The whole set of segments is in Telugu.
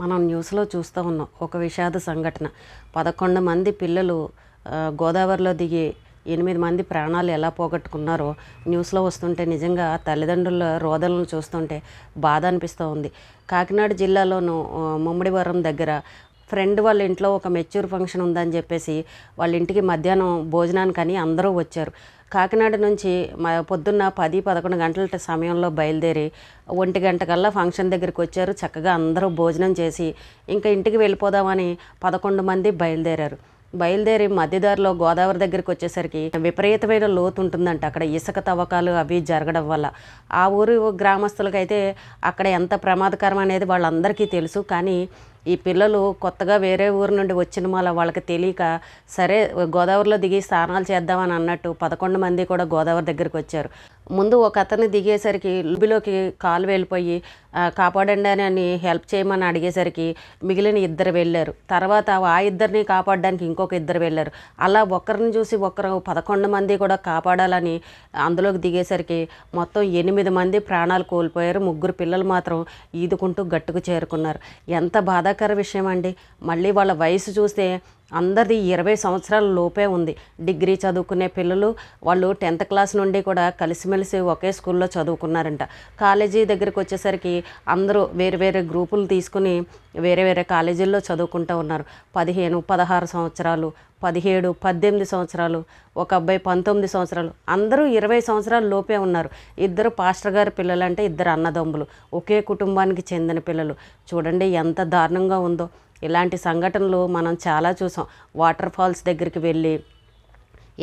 మనం న్యూస్లో చూస్తూ ఉన్నాం. ఒక విషాద సంఘటన. పదకొండు మంది పిల్లలు గోదావరిలో దిగి ఎనిమిది మంది ప్రాణాలు ఎలా పోగొట్టుకున్నారో న్యూస్లో వస్తుంటే నిజంగా తల్లిదండ్రుల రోదనలు చూస్తుంటే బాధ అనిపిస్తూ ఉంది. కాకినాడ జిల్లాలోను ముమ్మడివరం దగ్గర ఫ్రెండ్ వాళ్ళ ఇంట్లో ఒక మెచ్యూర్ ఫంక్షన్ ఉందని చెప్పేసి వాళ్ళ ఇంటికి మధ్యాహ్నం భోజనానికని అందరూ వచ్చారు. కాకినాడ నుంచి మా పొద్దున్న పది పదకొండు గంటల సమయంలో బయలుదేరి ఒంటి గంట కల్లా ఫంక్షన్ దగ్గరికి వచ్చారు. చక్కగా అందరూ భోజనం చేసి ఇంకా ఇంటికి వెళ్ళిపోదామని పదకొండు మంది బయలుదేరారు. బయలుదేరి మధ్యదారిలో గోదావరి దగ్గరికి వచ్చేసరికి విపరీతమైన లోతు ఉంటుందంట. అక్కడ ఇసుక తవ్వకాలు అవి జరగడం వల్ల. ఆ ఊరు గ్రామస్తులకైతే అక్కడ ఎంత ప్రమాదకరం అనేది వాళ్ళందరికీ తెలుసు. కానీ ఈ పిల్లలు కొత్తగా వేరే ఊరు నుండి వచ్చిన వాళ్ళ వాళ్ళకి తెలియక సరే గోదావరిలో దిగి స్నానాలు చేద్దామని అన్నట్టు పదకొండు మంది కూడా గోదావరి దగ్గరికి వచ్చారు. ముందు ఒక అతను దిగేసరికి లుబిలోకి కాలు వెళ్ళిపోయి కాపాడండి అని అని హెల్ప్ చేయమని అడిగేసరికి మిగిలిన ఇద్దరు వెళ్ళారు. తర్వాత ఆ ఇద్దరిని కాపాడడానికి ఇంకొక ఇద్దరు వెళ్ళారు. అలా ఒకరిని చూసి ఒకరు పదకొండు మంది కూడా కాపాడాలని అందులోకి దిగేసరికి మొత్తం ఎనిమిది మంది ప్రాణాలు కోల్పోయారు. ముగ్గురు పిల్లలు మాత్రం ఈదుకుంటూ గట్టుకు చేరుకున్నారు. ఎంత బాధ బాధాకర విషయం అండి మళ్ళీ వాళ్ళ వయసు చూస్తే అందరిది ఇరవై సంవత్సరాల లోపే ఉంది. డిగ్రీ చదువుకునే పిల్లలు వాళ్ళు టెన్త్ క్లాస్ నుండి కూడా కలిసిమెలిసి ఒకే స్కూల్లో చదువుకున్నారంట. కాలేజీ దగ్గరికి వచ్చేసరికి అందరూ వేరు వేరే గ్రూపులు తీసుకుని వేరే వేరే కాలేజీల్లో చదువుకుంటూ ఉన్నారు. పదిహేను పదహారు సంవత్సరాలు పదిహేడు పద్దెనిమిది సంవత్సరాలు ఒక అబ్బాయి పంతొమ్మిది సంవత్సరాలు అందరూ ఇరవై సంవత్సరాల లోపే ఉన్నారు. ఇద్దరు పాస్టర్ గారి పిల్లలు అంటే ఇద్దరు అన్నదమ్ములు ఒకే కుటుంబానికి చెందిన పిల్లలు. చూడండి ఎంత దారుణంగా ఉందో. ఇలాంటి సంఘటనలు మనం చాలా చూసాం. వాటర్ ఫాల్స్ దగ్గరికి వెళ్ళి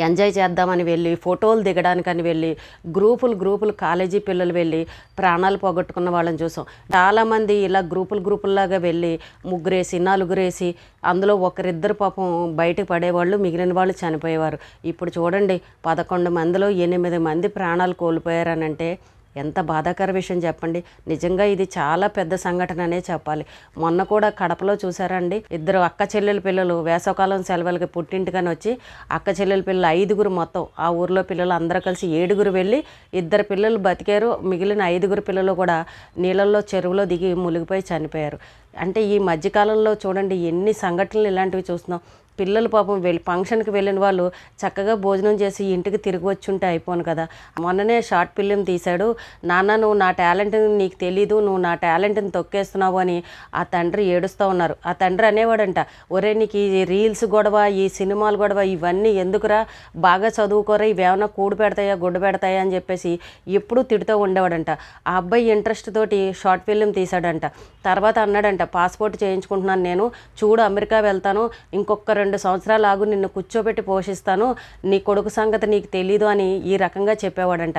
ఎంజాయ్ చేద్దామని వెళ్ళి ఫోటోలు దిగడానికని వెళ్ళి గ్రూపులు గ్రూపులు కాలేజీ పిల్లలు వెళ్ళి ప్రాణాలు పోగొట్టుకున్న వాళ్ళని చూసాం. చాలామంది ఇలా గ్రూపులు గ్రూపుల్లాగా వెళ్ళి ముగ్గురేసి నలుగురేసి అందులో ఒకరిద్దరు పాపం బయటకు పడేవాళ్ళు మిగిలిన వాళ్ళు చనిపోయేవారు. ఇప్పుడు చూడండి పదకొండు మందిలో ఎనిమిది మంది ప్రాణాలు కోల్పోయారనంటే ఎంత బాధాకర విషయం చెప్పండి. నిజంగా ఇది చాలా పెద్ద సంఘటన అనే చెప్పాలి. మొన్న కూడా కడపలో చూసారండి ఇద్దరు అక్క చెల్లెల పిల్లలు వేసవకాలం సెలవులకి పుట్టింటికని వచ్చి అక్క చెల్లెల పిల్లలు ఐదుగురు మొత్తం ఆ ఊర్లో పిల్లలు అందరూ కలిసి ఏడుగురు వెళ్ళి ఇద్దరు పిల్లలు బతికారు. మిగిలిన ఐదుగురు పిల్లలు కూడా నీళ్ళల్లో చెరువులో దిగి మునిగిపోయి చనిపోయారు. అంటే ఈ మధ్యకాలంలో చూడండి ఎన్ని సంఘటనలు ఇలాంటివి చూస్తున్నాం. పిల్లలు పాపం వెళ్ళి ఫంక్షన్కి వెళ్ళిన వాళ్ళు చక్కగా భోజనం చేసి ఇంటికి తిరిగి వచ్చి ఉంటే అయిపోను కదా. మొన్ననే షార్ట్ ఫిలిం తీశాడు. నాన్న నువ్వు నా టాలెంట్ నీకు తెలీదు నువ్వు నా టాలెంట్ని తొక్కేస్తున్నావు అని ఆ తండ్రి ఏడుస్తూ ఉన్నారు. ఆ తండ్రి అనేవాడంట ఒరే నీకు ఈ రీల్స్ గొడవ ఈ సినిమాలు గొడవ ఇవన్నీ ఎందుకురా? బాగా చదువుకోరా ఇవేమన్నా కూడు పెడతాయా గుడ్డు పెడతాయా అని చెప్పేసి ఎప్పుడూ తిడుతూ ఉండేవాడంట. ఆ అబ్బాయి ఇంట్రెస్ట్ తోటి షార్ట్ ఫిలిం తీశాడంట. తర్వాత అన్నాడంట పాస్పోర్ట్ చేయించుకుంటున్నాను నేను. చూడు అమెరికా వెళ్తాను. ఇంకొక రెండు సంవత్సరాలు ఆగు నిన్ను కూర్చోబెట్టి పోషిస్తాను. నీ కొడుకు సంగతి నీకు తెలీదు అని ఈ రకంగా చెప్పేవాడంట.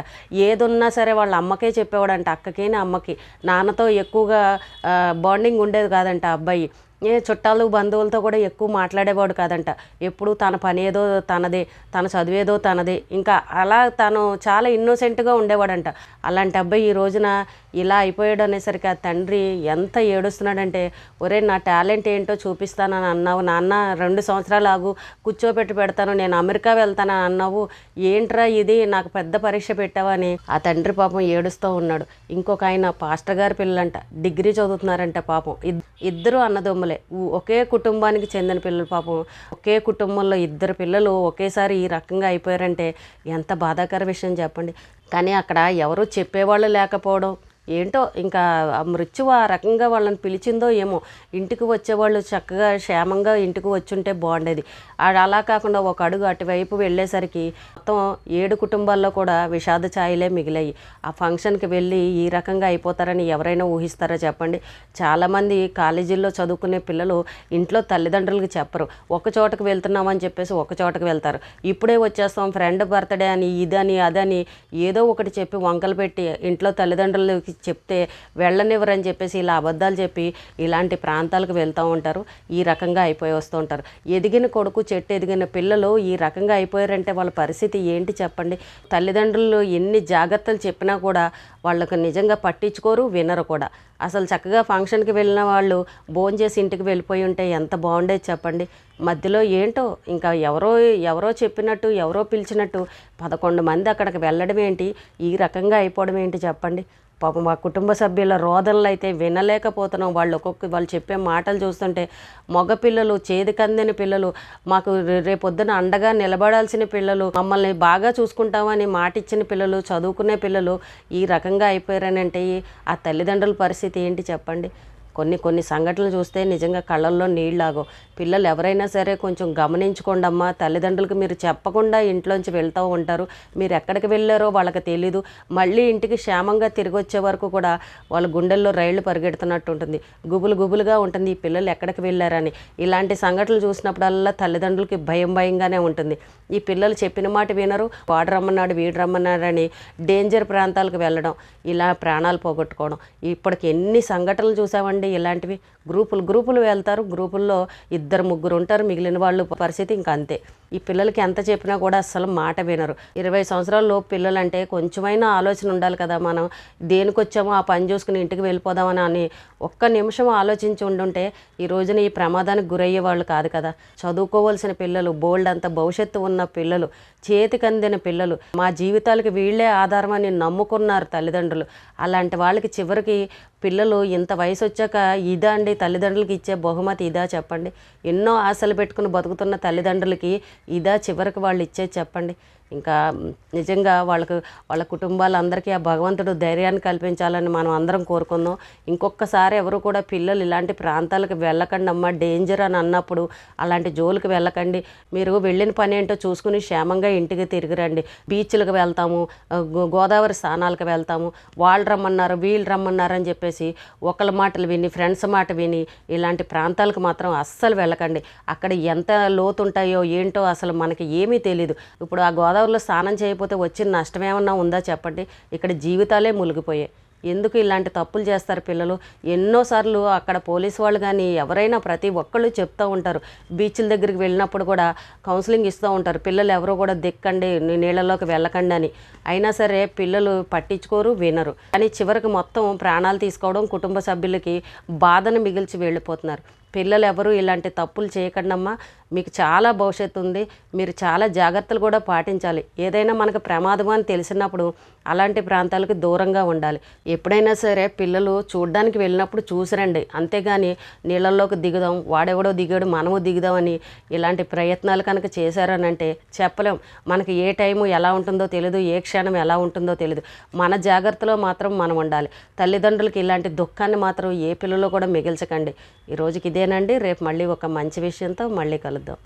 ఏదున్నా సరే వాళ్ళ అమ్మకే చెప్పేవాడంట అక్కకేనే అమ్మకి. నాన్నతో ఎక్కువగా బాండింగ్ ఉండేది కాదంట ఆ అబ్బాయి. ఏ చుట్టాలు బంధువులతో కూడా ఎక్కువ మాట్లాడేవాడు కాదంట. ఎప్పుడు తన పని ఏదో తనదే తన చదివేదో తనదే. ఇంకా అలా తను చాలా ఇన్నోసెంట్గా ఉండేవాడంట. అలాంటి అబ్బాయి ఈ రోజున ఇలా అయిపోయాడు అనేసరికి ఆ తండ్రి ఎంత ఏడుస్తున్నాడంటే ఒరే నా టాలెంట్ ఏంటో చూపిస్తానని అన్నావు నాన్న. రెండు సంవత్సరాలు ఆగు. కూర్చోబెట్టి పెడతాను. నేను అమెరికా వెళ్తానని అన్నావు. ఏంట్రా ఇది? నాకు పెద్ద పరీక్ష పెట్టావని ఆ తండ్రి పాపం ఏడుస్తూ ఉన్నాడు. ఇంకొక ఆయన పాస్టర్ గారి పిల్లలంట. డిగ్రీ చదువుతున్నారంట పాపం. ఇద్దరు అన్నదమ్ములే. పిల్లలే. ఒకే కుటుంబానికి చెందిన పిల్లలు పాపం. ఒకే కుటుంబంలో ఇద్దరు పిల్లలు ఒకేసారి ఈ రకంగా అయిపోయారంటే ఎంత బాధాకర విషయం చెప్పండి. కానీ అక్కడ ఎవరు చెప్పేవాళ్ళు లేకపోవడం ఏంటో ఇంకా మృత్యు ఆ రకంగా వాళ్ళని పిలిచిందో ఏమో. ఇంటికి వచ్చేవాళ్ళు చక్కగా క్షేమంగా ఇంటికి వచ్చుంటే బాగుండేది. అలా కాకుండా ఒక అడుగు అటువైపు వెళ్ళేసరికి మొత్తం ఏడు కుటుంబాల్లో కూడా విషాద ఛాయలే మిగిలాయి. ఆ ఫంక్షన్కి వెళ్ళి ఈ రకంగా అయిపోతారని ఎవరైనా ఊహిస్తారో చెప్పండి? చాలామంది కాలేజీల్లో చదువుకునే పిల్లలు ఇంట్లో తల్లిదండ్రులకు చెప్పరు. ఒక చోటకు వెళ్తున్నామని చెప్పేసి ఒక చోటకు వెళ్తారు. ఇప్పుడే వచ్చేస్తాం ఫ్రెండ్ బర్త్డే అని ఇదని అదని ఏదో ఒకటి చెప్పి వంకలు పెట్టి ఇంట్లో తల్లిదండ్రులకి చెప్తే వెళ్ళనివ్వరని చెప్పేసి ఇలా అబద్ధాలు చెప్పి ఇలాంటి ప్రాంతాలకు వెళ్తూ ఉంటారు. ఈ రకంగా అయిపోయి వస్తూ ఉంటారు. ఎదిగిన కొడుకు చెట్టు ఎదిగిన పిల్లలు ఈ రకంగా అయిపోయారంటే వాళ్ళ పరిస్థితి ఏంటి చెప్పండి? తల్లిదండ్రులు ఎన్ని జాగ్రత్తలు చెప్పినా కూడా వాళ్ళకు నిజంగా పట్టించుకోరు వినరు కూడా. అసలు చక్కగా ఫంక్షన్కి వెళ్ళిన వాళ్ళు భోజనం చేసి ఇంటికి వెళ్ళిపోయి ఉంటే ఎంత బాగుండేది చెప్పండి. మధ్యలో ఏంటో ఇంకా ఎవరో ఎవరో చెప్పినట్టు ఎవరో పిలిచినట్టు పదకొండు మంది అక్కడికి వెళ్ళడం ఏంటి? ఈ రకంగా అయిపోవడం ఏంటి చెప్పండి. పాపం మా కుటుంబ సభ్యుల రోదనలు అయితే వినలేకపోతున్నాం. వాళ్ళు ఒక్కొక్క వాళ్ళు చెప్పే మాటలు చూస్తుంటే మగ పిల్లలు చేతికందిన పిల్లలు మాకు రేపొద్దున అండగా నిలబడాల్సిన పిల్లలు మమ్మల్ని బాగా చూసుకుంటామని మాట ఇచ్చిన పిల్లలు చదువుకునే పిల్లలు ఈ రకంగా అయిపోయారనంటే అంటే ఆ తల్లిదండ్రుల పరిస్థితి ఏంటి చెప్పండి? కొన్ని కొన్ని సంఘటనలు చూస్తే నిజంగా కళ్ళల్లో నీళ్ళాగో పిల్లలు ఎవరైనా సరే కొంచెం గమనించుకోండి అమ్మా తల్లిదండ్రులకు మీరు చెప్పకుండా ఇంట్లోంచి వెళ్తూ ఉంటారు. మీరు ఎక్కడికి వెళ్ళారో వాళ్ళకి తెలీదు. మళ్ళీ ఇంటికి క్షేమంగా తిరిగి వచ్చే వరకు కూడా వాళ్ళ గుండెల్లో రైళ్ళు పరిగెడుతున్నట్టు ఉంటుంది. గుబులు గుబులుగా ఉంటుంది ఈ పిల్లలు ఎక్కడికి వెళ్ళారని. ఇలాంటి సంఘటనలు చూసినప్పుడల్లా తల్లిదండ్రులకి భయం భయంగానే ఉంటుంది. ఈ పిల్లలు చెప్పిన మాట వినరు. వాడు రమ్మన్నాడు వీడు రమ్మన్నాడని డేంజర్ ప్రాంతాలకు వెళ్ళడం ఇలా ప్రాణాలు పోగొట్టుకోవడం. ఇప్పటికి ఎన్ని సంఘటనలు చూసామండి ఇలాంటివి గ్రూపులు గ్రూపులు వెళ్తారు. గ్రూపుల్లో ఇద్దరు ముగ్గురు ఉంటారు. మిగిలిన వాళ్ళు పరిస్థితి ఇంకా అంతే. ఈ పిల్లలకి ఎంత చెప్పినా కూడా అస్సలు మాట వినరు. ఇరవై సంవత్సరాల లోపు పిల్లలంటే కొంచెమైనా ఆలోచన ఉండాలి కదా మనం. దేనికి వచ్చామో ఆ పని చూసుకుని ఇంటికి వెళ్ళిపోదామని అని ఒక్క నిమిషం ఆలోచించి ఉండుంటే ఈ రోజున ఈ ప్రమాదానికి గురయ్యే వాళ్ళు కాదు కదా. చదువుకోవాల్సిన పిల్లలు బోల్డ్ అంత భవిష్యత్తు ఉన్న పిల్లలు చేతికి అందిన పిల్లలు మా జీవితాలకి వీళ్ళే ఆధారం అని నమ్ముకున్నారు తల్లిదండ్రులు. అలాంటి వాళ్ళకి చివరికి పిల్లలు ఇంత వయసు వచ్చాక ఇదా అండి తల్లిదండ్రులకి ఇచ్చే బహుమతి ఇదా చెప్పండి. ఎన్నో ఆశలు పెట్టుకుని బతుకుతున్న తల్లిదండ్రులకి ఇదా చివరికి వాళ్ళు ఇచ్చేది చెప్పండి. ఇంకా నిజంగా వాళ్ళకు వాళ్ళ కుటుంబాలందరికీ ఆ భగవంతుడు ధైర్యాన్ని కల్పించాలని మనం అందరం కోరుకుందాం. ఇంకొకసారి ఎవరు కూడా పిల్లలు ఇలాంటి ప్రాంతాలకు వెళ్ళకండి అమ్మ డేంజర్ అని అన్నప్పుడు అలాంటి జోలికి వెళ్ళకండి. మీరు వెళ్ళిన పని ఏంటో చూసుకుని క్షేమంగా ఇంటికి తిరిగి రండి. బీచ్లకు వెళ్తాము గో- గోదావరి స్థానాలకు వెళ్తాము. వాళ్ళు రమ్మన్నారు వీళ్ళు రమ్మన్నారు అని చెప్పేసి ఒకళ్ళ మాటలు విని ఫ్రెండ్స్ మాట విని ఇలాంటి ప్రాంతాలకు మాత్రం అస్సలు వెళ్ళకండి. అక్కడ ఎంత లోతుంటాయో ఏంటో అసలు మనకి ఏమీ తెలియదు ఇప్పుడు ఆ గోదావరి గోదావరిలో స్నానం చేయకపోతే వచ్చిన నష్టం ఏమన్నా ఉందా చెప్పండి. ఇక్కడ జీవితాలే మునిగిపోయాయి. ఎందుకు ఇలాంటి తప్పులు చేస్తారు పిల్లలు? ఎన్నోసార్లు అక్కడ పోలీసు వాళ్ళు కానీ ఎవరైనా ప్రతి ఒక్కళ్ళు చెప్తూ ఉంటారు. బీచ్ల దగ్గరికి వెళ్ళినప్పుడు కూడా కౌన్సిలింగ్ ఇస్తూ ఉంటారు. పిల్లలు ఎవరో కూడా దిక్కండి నీళ్ళలోకి వెళ్ళకండి అని. అయినా సరే పిల్లలు పట్టించుకోరు వినరు. కానీ చివరికి మొత్తం ప్రాణాలు తీసుకోవడం కుటుంబ సభ్యులకి బాధను మిగిల్చి వెళ్ళిపోతున్నారు. పిల్లలు ఎవరు ఇలాంటి తప్పులు చేయకండమ్మా. మీకు చాలా భవిష్యత్తు ఉంది. మీరు చాలా జాగ్రత్తలు కూడా పాటించాలి. ఏదైనా మనకు ప్రమాదం అని తెలిసినప్పుడు అలాంటి ప్రాంతాలకు దూరంగా ఉండాలి. ఎప్పుడైనా సరే పిల్లలు చూడడానికి వెళ్ళినప్పుడు చూసిరండి. అంతేగాని నీళ్ళల్లోకి దిగుదాం వాడెవడో దిగాడు మనము దిగుదామని ఇలాంటి ప్రయత్నాలు కనుక చేశారనంటే చెప్పలేం. మనకి ఏ టైము ఎలా ఉంటుందో తెలియదు ఏ క్షణం ఎలా ఉంటుందో తెలియదు మన జాగ్రత్తలో మాత్రం మనం ఉండాలి. తల్లిదండ్రులకి ఇలాంటి దుఃఖాన్ని మాత్రం ఏ పిల్లలు కూడా మిగిల్చకండి. ఈ రోజుకి ఇదేనండి రేపు మళ్ళీ ఒక మంచి విషయంతో మళ్ళీ కలుద్దాం.